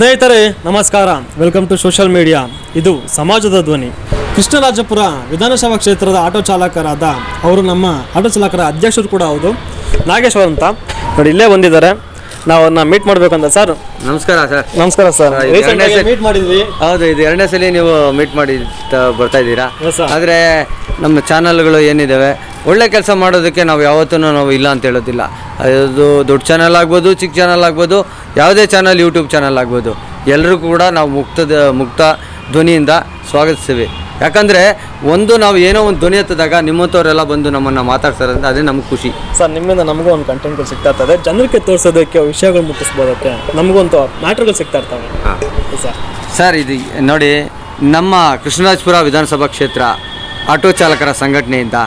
ಸ್ನೇಹಿತರೆ, ನಮಸ್ಕಾರ. Welcome to social media ಇದು ಸಮಾಜದ ಧ್ವನಿ. ಕೃಷ್ಣರಾಜಪುರ ವಿಧಾನಸಭಾ ಕ್ಷೇತ್ರದ ಆಟೋ ಚಾಲಕರಾದ ಅವರು ನಮ್ಮ ಆಟೋ ಚಾಲಕರ ಅಧ್ಯಕ್ಷರು ಕೂಡ ಹೌದು. ನಾಗೇಶ್ವರ್ ಅಂತ. ನೋಡಿ, ಇಲ್ಲೇ ಬಂದಿದ್ದಾರೆ. ನಾವು ಅವ್ರನ್ನ ಮೀಟ್ ಮಾಡ್ಬೇಕಂತ ಸರ್ ನಮಸ್ಕಾರ ಸರ್ ನಮಸ್ಕಾರ ಸರ್ ಮೀಟ್ ಮಾಡಿದ್ವಿ. ಹೌದು ಇದು ಎರಡನೇ ಸಲ ನೀವು ಮೀಟ್ ಮಾಡಿ ಬರ್ತಾ ಇದ್ದೀರಾ? Sir. ಆದರೆ ನಮ್ಮ ಚಾನಲ್ಗಳು ಏನಿದ್ದಾವೆ ಒಳ್ಳೆ ಕೆಲಸ ಮಾಡೋದಕ್ಕೆ ನಾವು ಯಾವತ್ತೂ ನಾವು ಇಲ್ಲ ಅಂತ ಹೇಳೋದಿಲ್ಲ. ಅದು ದೊಡ್ಡ ಚಾನಲ್ ಆಗ್ಬೋದು ಚಿಕ್ಕ ಚಾನಲ್ ಆಗ್ಬೋದು ಯಾವುದೇ ಚಾನಲ್ ಯೂಟ್ಯೂಬ್ ಚಾನಲ್ ಆಗ್ಬೋದು. ಎಲ್ಲರೂ ಕೂಡ ನಾವು ಮುಕ್ತದ ಮುಕ್ತ ಧ್ವನಿಯಿಂದ ಸ್ವಾಗತಿಸ್ತೀವಿ. ಯಾಕಂದರೆ ಒಂದು ನಾವು ಏನೋ ಒಂದು ಧ್ವನಿ ಎತ್ತಿದಾಗ ನಿಮ್ಮಂಥವರೆಲ್ಲ ಬಂದು ನಮ್ಮನ್ನು ಮಾತಾಡ್ತಾರೆ ಅಂತ ಅದೇ ನಮ್ಗೆ ಖುಷಿ. ಸರ್ ನಿಮ್ಮಿಂದ ನಮಗೂ ಒಂದು ಕಂಟೆಂಟ್ಗಳು ಸಿಗ್ತಾ ಇರ್ತದೆ. ಜನರಿಗೆ ತೋರಿಸೋದಕ್ಕೆ ವಿಷಯಗಳು ಮುಟ್ಟಿಸ್ಬೋದಕ್ಕೆ ನಮಗೊಂದು ಮ್ಯಾಟ್ರ್ಗಳು ಸಿಗ್ತಾ ಇರ್ತವೆ. ಸರ್. ಸರ್ ಇದು ನೋಡಿ ನಮ್ಮ ಕೃಷ್ಣರಾಜಪುರ ವಿಧಾನಸಭಾ ಕ್ಷೇತ್ರ ಆಟೋ ಚಾಲಕರ ಸಂಘಟನೆಯಿಂದ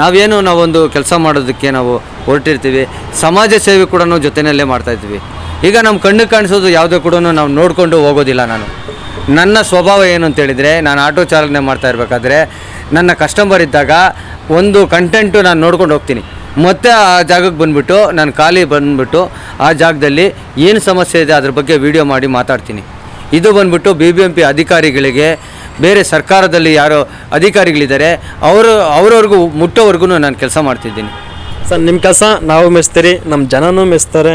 ನಾವೇನು ನಾವೊಂದು ಕೆಲಸ ಮಾಡೋದಕ್ಕೆ ನಾವು ಹೊರಟಿರ್ತೀವಿ. ಸಮಾಜ ಸೇವೆ ಕೂಡ ಜೊತೆಯಲ್ಲೇ ಮಾಡ್ತಾ ಇದ್ವಿ. ಈಗ ನಮ್ಮ ಕಣ್ಣು ಕಾಣಿಸೋದು ಯಾವುದೇ ಕೂಡ ನಾವು ನೋಡಿಕೊಂಡು ಹೋಗೋದಿಲ್ಲ ನಾನು. ನನ್ನ ಸ್ವಭಾವ ಏನು ಅಂತ ಹೇಳಿದರೆ ನಾನು ಆಟೋ ಚಾಲನೆ ಮಾಡ್ತಾ ಇರಬೇಕಾದ್ರೆ ನನ್ನ ಕಸ್ಟಮರ್ ಇದ್ದಾಗ ಒಂದು ಕಂಟೆಂಟು ನಾನು ನೋಡ್ಕೊಂಡು ಹೋಗ್ತೀನಿ. ಮತ್ತೆ ಆ ಜಾಗಕ್ಕೆ ಬಂದುಬಿಟ್ಟು ನಾನು ಖಾಲಿ ಬಂದುಬಿಟ್ಟು ಆ ಜಾಗದಲ್ಲಿ ಏನು ಸಮಸ್ಯೆ ಇದೆ ಅದ್ರ ಬಗ್ಗೆ ವಿಡಿಯೋ ಮಾಡಿ ಮಾತಾಡ್ತೀನಿ. ಇದು ಬಂದ್ಬಿಟ್ಟು ಬಿ ಬಿ ಎಂ ಪಿ ಅಧಿಕಾರಿಗಳಿಗೆ ಬೇರೆ ಸರ್ಕಾರದಲ್ಲಿ ಯಾರೋ ಅಧಿಕಾರಿಗಳಿದ್ದಾರೆ ಅವರು ಅವ್ರವ್ರಿಗೂ ಮುಟ್ಟೋವರೆಗೂ ನಾನು ಕೆಲಸ ಮಾಡ್ತಿದ್ದೀನಿ. ಸರ್ ನಿಮ್ಮ ಕೆಲಸ ನಾವು ಮೆಚ್ತೀರಿ ನಮ್ಮ ಜನನೂ ಮೆಚ್ತಾರೆ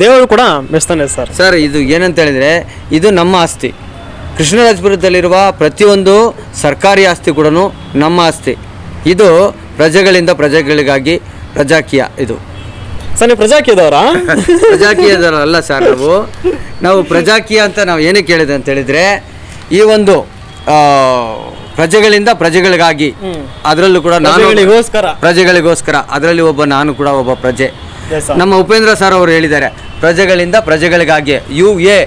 ದೇವರು ಕೂಡ ಮೆಚ್ತಾನೆ ಸರ್. ಸರ್ ಇದು ಏನಂತ ಹೇಳಿದರೆ ಇದು ನಮ್ಮ ಆಸ್ತಿ. ಕೃಷ್ಣರಾಜಪುರದಲ್ಲಿರುವ ಪ್ರತಿಯೊಂದು ಸರ್ಕಾರಿ ಆಸ್ತಿ ಕೂಡ ನಮ್ಮ ಆಸ್ತಿ. ಇದು ಪ್ರಜೆಗಳಿಂದ ಪ್ರಜೆಗಳಿಗಾಗಿ ಪ್ರಜಾಕೀಯ ಇದು. ಸರ್ ನೀವು ಪ್ರಜಾಕೀಯದವರ? ಅಲ್ಲ ಸರ್ ನಾವು. ನಾವು ಪ್ರಜಾಕೀಯ ಅಂತ ನಾವು ಏನಕ್ಕೆ ಹೇಳಿದೆ ಅಂತ ಹೇಳಿದ್ರೆ ಈ ಒಂದು ಪ್ರಜೆಗಳಿಂದ ಪ್ರಜೆಗಳಿಗಾಗಿ ಅದರಲ್ಲೂ ಕೂಡ ನಾನು. ಪ್ರಜೆಗಳಿಗೋಸ್ಕರ. ಅದರಲ್ಲಿ ಒಬ್ಬ ನಾನು ಕೂಡ ಒಬ್ಬ ಪ್ರಜೆ. ನಮ್ಮ ಉಪೇಂದ್ರ ಸರ್ ಅವರು ಹೇಳಿದ್ದಾರೆ ಪ್ರಜೆಗಳಿಂದ ಪ್ರಜೆಗಳಿಗಾಗಿ ಯು ಎ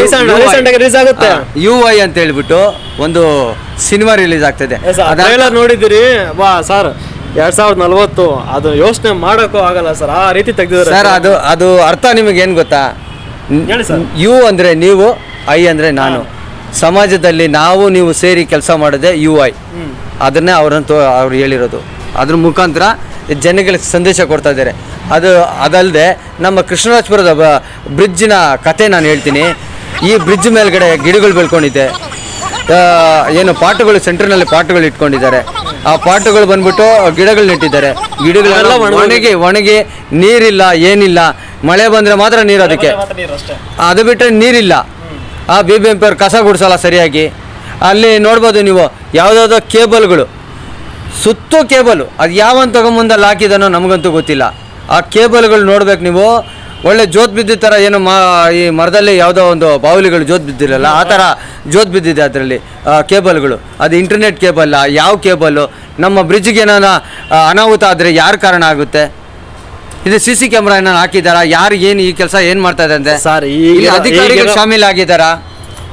Recent ಆಗುತ್ತೆ. ಯು ವೈ ಅಂತ ಹೇಳ್ಬಿಟ್ಟು ಒಂದು ಸಿನಿಮಾ ರಿಲೀಸ್ ಆಗ್ತದೆ. ನೋಡಿದಿರಿ ವಾ ಸರ್ ಎರಡ್ ಸಾವಿರದ ನಲ್ವತ್ತು ಅದು ಯೋಚನೆ ಮಾಡೋಕ್ಕೂ ಆಗಲ್ಲ ಸರ್ ಆ ರೀತಿ ತೆಗೆದಿದ್ದಾರೆ ಸರ್ ಅದು ಅದು ಅರ್ಥ ನಿಮಗೆ ಏನು ಗೊತ್ತಾ? ಯು ಅಂದರೆ ನೀವು ಐ ಅಂದರೆ ನಾನು. ಸಮಾಜದಲ್ಲಿ ನಾವು ನೀವು ಸೇರಿ ಕೆಲಸ ಮಾಡೋದೇ ಯು ಐ ಅದನ್ನೇ ಅವರಂತೂ ಅವ್ರು ಹೇಳಿರೋದು. ಅದ್ರ ಮುಖಾಂತರ ಜನಗಳಿಗೆ ಸಂದೇಶ ಕೊಡ್ತಾ ಇದ್ದಾರೆ. ಅದು ಅದಲ್ಲದೆ ನಮ್ಮ ಕೃಷ್ಣರಾಜಪುರದ ಬ್ರಿಡ್ಜಿನ ಕತೆ ನಾನು ಹೇಳ್ತೀನಿ. ಈ ಬ್ರಿಡ್ಜ್ ಮೇಲ್ಗಡೆ ಗಿಡಗಳು ಬೆಳ್ಕೊಂಡಿದ್ದೆ ಆ, ಏನು ಪಾಟುಗಳು ಸೆಂಟರ್ನಲ್ಲಿ ಪಾಟುಗಳು ಇಟ್ಕೊಂಡಿದ್ದಾರೆ. ಆ ಪಾಟುಗಳು ಬಂದ್ಬಿಟ್ಟು ಗಿಡಗಳು ನೆಟ್ಟಿದ್ದಾರೆ. ಗಿಡಗಳೆಲ್ಲ ಒಣಗಿ ಒಣಗಿ ನೀರಿಲ್ಲ ಏನಿಲ್ಲ. ಮಳೆ ಬಂದರೆ ಮಾತ್ರ ನೀರು ಅದಕ್ಕೆ. ಅದು ಬಿಟ್ಟರೆ ನೀರಿಲ್ಲ. ಆ ಬಿ ಬಿ ಎಂ ಪಿ ಅವ್ರು ಕಸ ಗುಡಿಸಲ್ಲ ಸರಿಯಾಗಿ. ಅಲ್ಲಿ ನೋಡ್ಬೋದು ನೀವು ಯಾವುದಾವುದೋ ಕೇಬಲ್ಗಳು. ಸುತ್ತು ಕೇಬಲು. ಅದು ಯಾವನ್ ತಗೊಂಬಂದಲ್ಲಿ ಹಾಕಿದಾನೋ ನಮಗಂತೂ ಗೊತ್ತಿಲ್ಲ. ಆ ಕೇಬಲ್ಗಳು ನೋಡ್ಬೇಕು ನೀವು. ಒಳ್ಳೆ ಜೋತ್ ಬಿದ್ದ ಥರ ಏನು ಮಾ ಈ ಮರದಲ್ಲಿ ಯಾವುದೋ ಒಂದು ಬಾವಲಿಗಳು ಜೋತ್ ಬಿದ್ದಿರಲ್ಲ ಆ ಥರ ಜೋತ್ ಬಿದ್ದಿದೆ ಅದರಲ್ಲಿ ಕೇಬಲ್ಗಳು. ಅದು ಇಂಟರ್ನೆಟ್ ಕೇಬಲ್ಲ ಯಾವ ಕೇಬಲ್ಲು ನಮ್ಮ ಬ್ರಿಡ್ಜ್ಗೆ ಏನಾರ ಅನಾಹುತ ಆದರೆ ಯಾರು ಕಾರಣ ಆಗುತ್ತೆ? ಇದು ಸಿ ಸಿ ಕ್ಯಾಮ್ರಾ ಏನಾರು ಹಾಕಿದಾರಾ ಯಾರು ಏನು ಈ ಕೆಲಸ ಏನು ಮಾಡ್ತಾ ಇದೆ ಅಂತೆ? ಸರ್, ಈ ಅಧಿಕಾರಿಗಳು ಈಗಿನ- ಶಾಮೀಲ್ ಆಗಿದ್ದಾರಾ?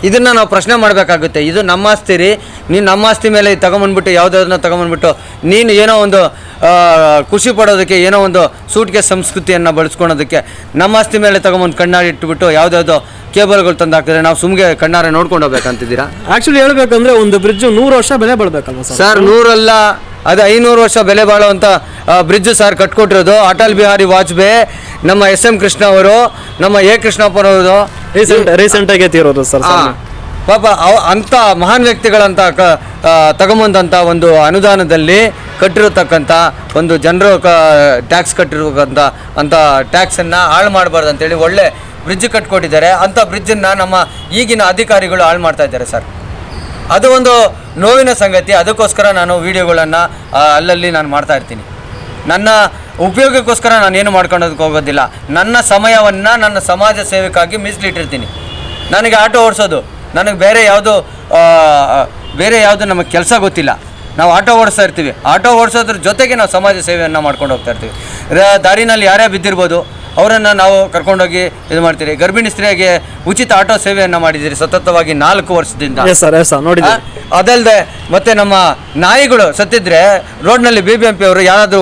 ಇದನ್ನ ನಾವು ಪ್ರಶ್ನೆ ಮಾಡಬೇಕಾಗುತ್ತೆ. ಇದು ನಮ್ಮ ಆಸ್ತಿ ರೀ. ನೀನು ನಮ್ಮ ಆಸ್ತಿ ಮೇಲೆ ತಗೊಂಬಂದ್ಬಿಟ್ಟು ಯಾವುದಾದ್ರನ್ನ ತಗೊಂಬಂದ್ಬಿಟ್ಟು ನೀನು ಏನೋ ಒಂದು ಖುಷಿ ಪಡೋದಕ್ಕೆ ಏನೋ ಒಂದು ಸೂಟ್ಗೆ ಸಂಸ್ಕೃತಿಯನ್ನು ಬಳಸ್ಕೊಳೋದಕ್ಕೆ ನಮ್ಮ ಆಸ್ತಿ ಮೇಲೆ ತಗೊಂಬಂದು ಕಣ್ಣಾಡಿ ಇಟ್ಬಿಟ್ಟು ಯಾವುದ್ಯಾವುದೋ ಕೇಬಲ್ಗಳು ತಂದು ಹಾಕಿದ್ರೆ ನಾವು ಸುಮ್ಗೆ ಕಣ್ಣಾರೆ ನೋಡ್ಕೊಂಡು ಹೋಗ್ಬೇಕಂತಿದ್ದೀರಾ? ಆಕ್ಚುಲಿ ಹೇಳ್ಬೇಕಂದ್ರೆ ಒಂದು ಬ್ರಿಡ್ಜ್ ನೂರು ವರ್ಷ ಬೆಲೆ ಬಾಳ್ಬೇಕಲ್ವ ಸರ್? ಸರ್ ನೂರಲ್ಲ ಅದು ಐನೂರು ವರ್ಷ ಬೆಲೆ ಬಾಳುವಂಥ ಬ್ರಿಡ್ಜ್ ಸರ್ ಕಟ್ಕೊಟ್ಟಿರೋದು. ಅಟಲ್ ಬಿಹಾರಿ ವಾಜಪೇಯಿ ನಮ್ಮ ಎಸ್ ಎಂ ಕೃಷ್ಣ ಅವರು ನಮ್ಮ ಎ ಕೃಷ್ಣಪ್ಪನವರು ರೀಸೆಂಟ್ ರೀಸೆಂಟ್ ಆಗಿ ತೀರೋದು ಸರ್ ಪಾಪ ಅವ ಅಂಥ ಮಹಾನ್ ವ್ಯಕ್ತಿಗಳಂತ ಕ ತಗೊಂಬಂದಂಥ ಒಂದು ಅನುದಾನದಲ್ಲಿ ಕಟ್ಟಿರತಕ್ಕಂಥ ಒಂದು ಜನರು ಕ ಟ್ಯಾಕ್ಸ್ ಕಟ್ಟಿರ್ತಕ್ಕಂಥ ಅಂಥ ಟ್ಯಾಕ್ಸನ್ನು ಹಾಳು ಮಾಡಬಾರ್ದು ಅಂತೇಳಿ ಒಳ್ಳೆ ಬ್ರಿಡ್ಜ್ ಕಟ್ಕೊಟ್ಟಿದ್ದಾರೆ. ಅಂಥ ಬ್ರಿಡ್ಜನ್ನು ನಮ್ಮ ಈಗಿನ ಅಧಿಕಾರಿಗಳು ಹಾಳು ಮಾಡ್ತಾ ಇದ್ದಾರೆ ಸರ್. ಅದು ಒಂದು ನೋವಿನ ಸಂಗತಿ. ಅದಕ್ಕೋಸ್ಕರ ನಾನು ವಿಡಿಯೋಗಳನ್ನು ಅಲ್ಲಲ್ಲಿ ನಾನು ಮಾಡ್ತಾ ಇರ್ತೀನಿ. ನನ್ನ ಉಪಯೋಗಕ್ಕೋಸ್ಕರ ನಾನು ಏನು ಮಾಡ್ಕೊಳ್ಳೋದಕ್ಕೆ ಹೋಗೋದಿಲ್ಲ. ನನ್ನ ಸಮಯವನ್ನು ನನ್ನ ಸಮಾಜ ಸೇವೆಗಾಗಿ ಮೀಸಲಿಟ್ಟಿರ್ತೀನಿ. ನನಗೆ ಆಟೋ ಓಡಿಸೋದು, ನನಗೆ ಬೇರೆ ಯಾವುದು ಬೇರೆ ಯಾವುದು ನಮಗೆ ಕೆಲಸ ಗೊತ್ತಿಲ್ಲ. ನಾವು ಆಟೋ ಓಡಿಸ್ತಾ ಇರ್ತೀವಿ. ಆಟೋ ಓಡಿಸೋದ್ರ ಜೊತೆಗೆ ನಾವು ಸಮಾಜ ಸೇವೆಯನ್ನು ಮಾಡ್ಕೊಂಡು ಹೋಗ್ತಾ ಇರ್ತೀವಿ. ದಾರಿನಲ್ಲಿ ಯಾರೇ ಬಿದ್ದಿರ್ಬೋದು ಅವರನ್ನು ನಾವು ಕರ್ಕೊಂಡೋಗಿ ಇದು ಮಾಡ್ತೀರಿ. ಗರ್ಭಿಣಿ ಸ್ತ್ರೀಯಾಗಿ ಉಚಿತ ಆಟೋ ಸೇವೆಯನ್ನು ಮಾಡಿದ್ದೀರಿ. ಸತತವಾಗಿ ನಾಲ್ಕು ವರ್ಷದಿಂದ. ಎಸ್ ಸರ್ ಎಸ್ ಸರ್ ನೋಡಿದ್ವಿ ಅದಲ್ಲದೆ ಮತ್ತೆ ನಮ್ಮ ನಾಯಿಗಳು ಸತ್ತಿದ್ರೆ ರೋಡ್ನಲ್ಲಿ ಬಿ ಬಿ ಎಂ ಪಿ ಅವರು ಯಾರಾದರೂ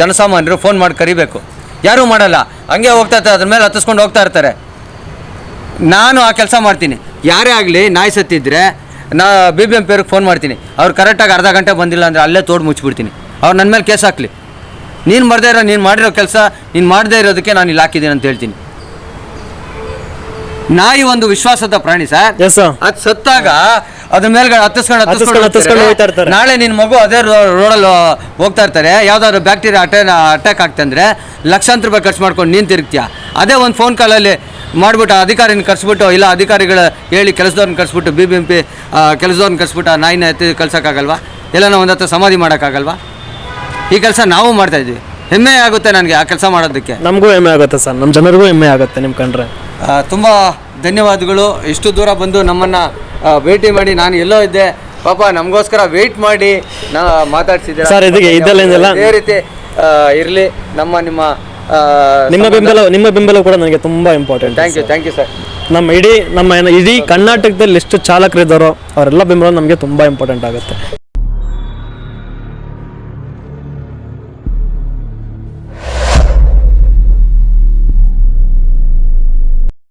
ಜನಸಾಮಾನ್ಯರು ಫೋನ್ ಮಾಡಿ ಕರಿಬೇಕು. ಯಾರೂ ಮಾಡಲ್ಲ. ಹಂಗೆ ಹೋಗ್ತಾ ಇರ್ತಾರೆ. ಅದ್ರ ಮೇಲೆ ಹತ್ತಿಸ್ಕೊಂಡು ಹೋಗ್ತಾ ಇರ್ತಾರೆ. ನಾನು ಆ ಕೆಲಸ ಮಾಡ್ತೀನಿ. ಯಾರೇ ಆಗಲಿ ನಾಯಿ ಸತ್ತಿದ್ರೆ ನಾ ಬಿ ಬಿ ಎಂ ಪಿ ಅವ್ರಿಗೆ ಫೋನ್ ಮಾಡ್ತೀನಿ. ಅವ್ರು ಕರೆಕ್ಟಾಗಿ ಅರ್ಧ ಗಂಟೆ ಬಂದಿಲ್ಲ ಅಂದರೆ ಅಲ್ಲೇ ತೋಡು ಮುಚ್ಚಿಬಿಡ್ತೀನಿ. ಅವ್ರು ನನ್ನ ಮೇಲೆ ಕೇಸ್ ಹಾಕ್ಲಿ. ನೀನು ಮಾಡದೇ ಇರೋ ನೀನು ಮಾಡಿರೋ ಕೆಲಸ ನೀನು ಮಾಡದೇ ಇರೋದಕ್ಕೆ ನಾನು ಇಲ್ಲಿ ಹಾಕಿದ್ದೀನಿ ಅಂತ ಹೇಳ್ತೀನಿ. ನಾಯಿ ಒಂದು ವಿಶ್ವಾಸದ ಪ್ರಾಣಿ ಸರ್. ಅದು ಸತ್ತಾಗ ಅದ್ರ ಮೇಲ್ಗಡೆ ಹತ್ತಿಸ್ಕೊಂಡು ಹತ್ತಿಸ್ಕೊಂಡು. ನಾಳೆ ನಿನ್ನ ಮಗು ಅದೇ ರೋಡಲ್ಲಿ ಹೋಗ್ತಾ ಇರ್ತಾರೆ. ಯಾವ್ದಾದ್ರು ಬ್ಯಾಕ್ಟೀರಿಯಾ ಅಟ್ಯಾಕ್ ಅಟ್ಯಾಕ್ ಆಗ್ತಂದ್ರೆ ಲಕ್ಷಾಂತರ ರೂಪಾಯಿ ಖರ್ಚು ಮಾಡ್ಕೊಂಡು ನೀನು ತಿರುಗ್ತೀಯ? ಅದೇ ಒಂದು ಫೋನ್ ಕಾಲಲ್ಲಿ ಮಾಡ್ಬಿಟ್ಟು ಅಧಿಕಾರಿನ ಕರ್ಸ್ಬಿಟ್ಟು ಇಲ್ಲ ಅಧಿಕಾರಿಗಳ ಹೇಳಿ ಕೆಲಸದವ್ರನ್ನ ಕರ್ಸ್ಬಿಟ್ಟು ಬಿ ಬಿ ಎಂ ಪಿ ಕೆಲಸದವ್ರನ್ನ ಕರ್ಸ್ಬಿಟ್ಟು ಆ ನಾಯಿನ ಎತ್ತಿ ಕಳ್ಸೋಕ್ಕಾಗಲ್ವಾ? ಎಲ್ಲ ನಾವು ಒಂದು ಹತ್ರ ಸಮಾಧಿ ಮಾಡೋಕ್ಕಾಗಲ್ವಾ? ಈ ಕೆಲಸ ನಾವು ಮಾಡ್ತಾ ಇದ್ವಿ. ಹೆಮ್ಮೆ ಆಗುತ್ತೆ ನನಗೆ ಆ ಕೆಲಸ ಮಾಡೋದಕ್ಕೆ. ನಮಗೂ ಹೆಮ್ಮೆ ಆಗುತ್ತೆ ಸರ್. ನಮ್ಮ ಜನರಿಗೂ ಹೆಮ್ಮೆ ಆಗುತ್ತೆ ನಿಮ್ಮ ಕಂಡ್ರೆ. ತುಂಬ ಧನ್ಯವಾದಗಳು. ಇಷ್ಟು ದೂರ ಬಂದು ನಮ್ಮನ್ನು ಭೇಟಿ ಮಾಡಿ ನಾನು ಎಲ್ಲೋ ಇದ್ದೆ. ಪಾಪ ನಮಗೋಸ್ಕರ ವೆಯ್ಟ್ ಮಾಡಿ ನಾ ಮಾತಾಡ್ಸಿದ್ದೀರಾ. ಸರ್, ಇದಕ್ಕೆ ಇದೆಲ್ಲ- ಇದೇ ರೀತಿ ಇರಲಿ. ನಮ್ಮ ನಿಮ್ಮ ನಿಮ್ಮ ಬೆಂಬಲ ನಿಮ್ಮ ಬೆಂಬಲ ಕೂಡ ನನಗೆ ತುಂಬ important thank you thank you sir ನಮ್ಮ ಇಡೀ ನಮ್ಮ ಏನು ಇಡೀ ಕರ್ನಾಟಕದಲ್ಲಿ ಎಷ್ಟು ಚಾಲಕರಿದ್ದಾರೋ ಅವರೆಲ್ಲ ಬೆಂಬಲ ನಮಗೆ ತುಂಬ ಇಂಪಾರ್ಟೆಂಟ್ ಆಗುತ್ತೆ.